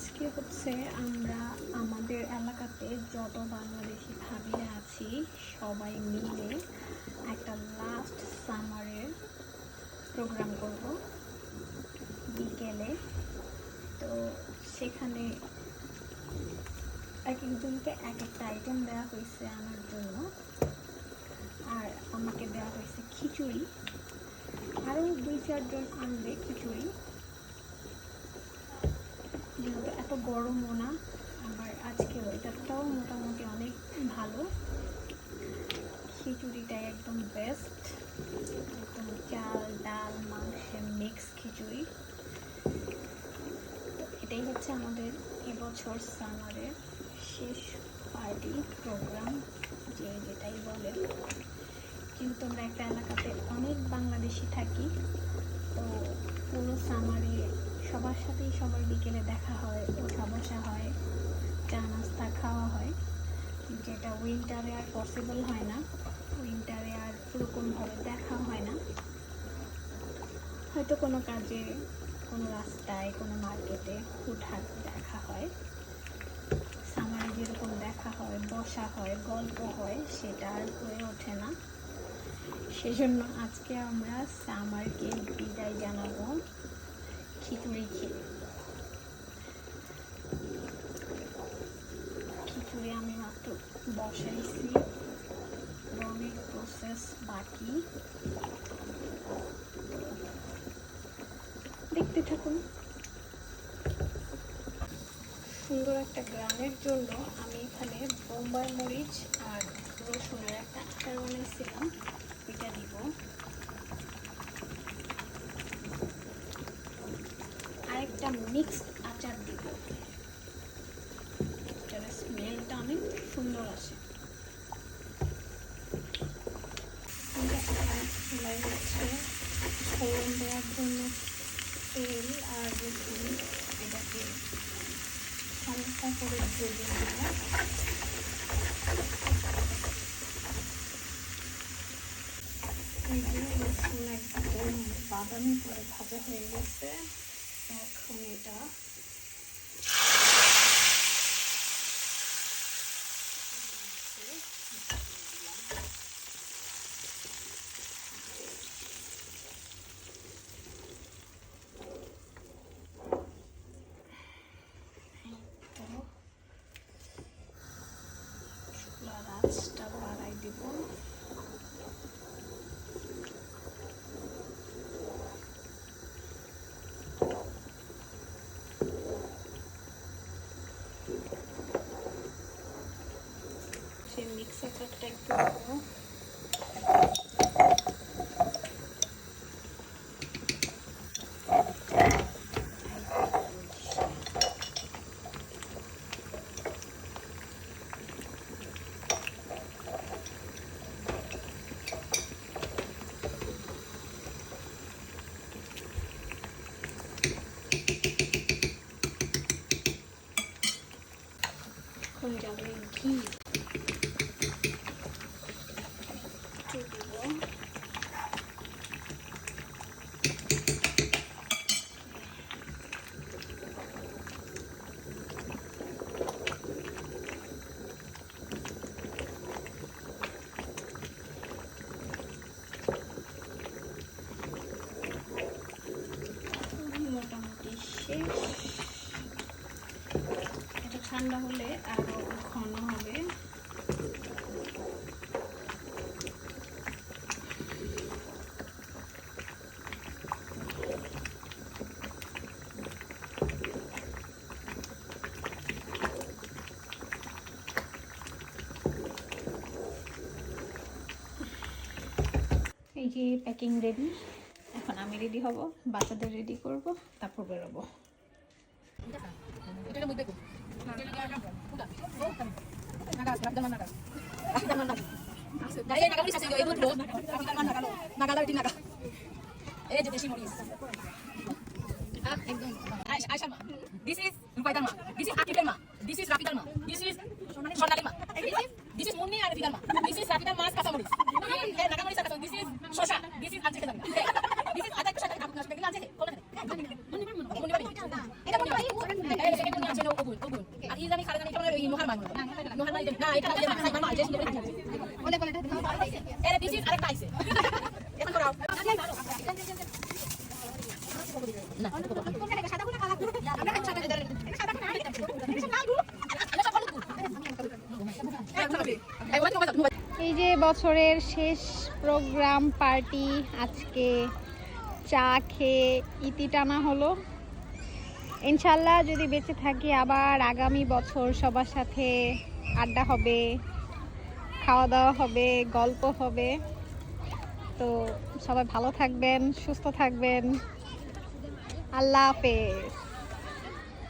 আজকে হচ্ছে আমরা আমাদের এলাকাতে যত বাংলাদেশি ভাবিরা আছি, সবাই মিলে একটা লাস্ট সামারের প্রোগ্রাম করব বিকেলে। তো সেখানে এক একজনকে এক একটা আইটেম দেওয়া হয়েছে আমার জন্য। আর আমাকে দেওয়া হয়েছে খিচুড়ি। আরও দুই চারজন আনবে খিচুড়ি। যেহেতু এত গরমও না, আবার আজকে ওয়েদারটাও মোটামুটি অনেক ভালো। খিচুড়িটাই একদম বেস্ট একদম চাল, ডাল, মাংসের মিক্স খিচুড়ি। তো এটাই হচ্ছে আমাদের এবছর সামারের শেষ পার্টি প্রোগ্রাম যে যেটাই বলে কিন্তু আমরা একটা এলাকাতে অনেক বাংলাদেশি থাকি। তো পুরো সামারে সবার সাথেই সবার বিকেলে দেখা হয়, ওঠা বসা হয়, চা নাস্তা খাওয়া হয়। যেটা উইন্টারে আর পসিবল হয় না। উইন্টারে আর ওরকমভাবে দেখা হয় না। হয়তো কোনো কাজে, কোনো রাস্তায়, কোনো মার্কেটে হুটহাট দেখা হয়। সামারে যেরকম দেখা হয়, বসা হয়, গল্প হয়, সেটা আর হয়ে ওঠে না। সেজন্য আজকে আমরা সামারকে জানাব খিচুড়ি খিচুড়ি আমি মাত্র বসাইছি অনেক প্রসেস বাকি। দেখতে থাকুন। সুন্দর একটা গ্রামের জন্য আমি এখানে বোম্বাই মরিচ আর রসুনের একটা আচার বানাইছিলাম এটা দিব। আরেকটা মিক্সড আচার দিব। এটার স্মেলটা অনেক সুন্দর আসে। ফোড়ন দেওয়ার জন্য তেল আর রসুন এটাকে হালকা করে ভেজে একদম বাদামি করে ভাজা হয়ে গেছে। এটা মিক্সারটা একটু দেবো এখন যাবে ঘি একটু দিব মোটামুটি শেষ এটা ঠান্ডা হলে আরও ঘন হবে। এই যে প্যাকিং রেডি এখন আমি রেডি হব, বাচ্চাদের রেডি করব, তারপর বেরোবো। দিস ইজ রুপাইদার মা দিস ইজ আকিবের মা দিস ইজ রাফিদার মা দিস ইজ সোনালী মা দিস ইজ মুন্নি আর ফিদার মা দিস ইজ রাফিদার মাছ কাঁচা মরিচ এই নাগা মরিচ কাঁচা দিস ইজ শশা দিস ইজ আজকে জানি দিস ইজ আদা একটু সাথে আপনি আসবে কিনা আছে কোন মুন্নি মুন্নি এটা মুন্নি ভাই এই সেকেন্ড মুন্নি আছে ওগুন ওগুন আর ই জানি খালে জানি কেমন ওই মোহার মানুষ মোহার মানে না। এটা এটা যে সুন্দর বলে বলে এর দিস আরেকটা আইছে। এখন করাও না সাদা কোনা কালা? আমরা সাদা সাদা কোনা এটা সব এই যে বছরের শেষ প্রোগ্রাম পার্টি আজকে চা খেয়ে ইতি টানা হলো। ইনশাল্লাহ যদি বেঁচে থাকি, আবার আগামী বছর সবার সাথে আড্ডা হবে খাওয়া দাওয়া হবে, গল্প হবে। তো সবাই ভালো থাকবেন, সুস্থ থাকবেন। আল্লাহ হাফেজ।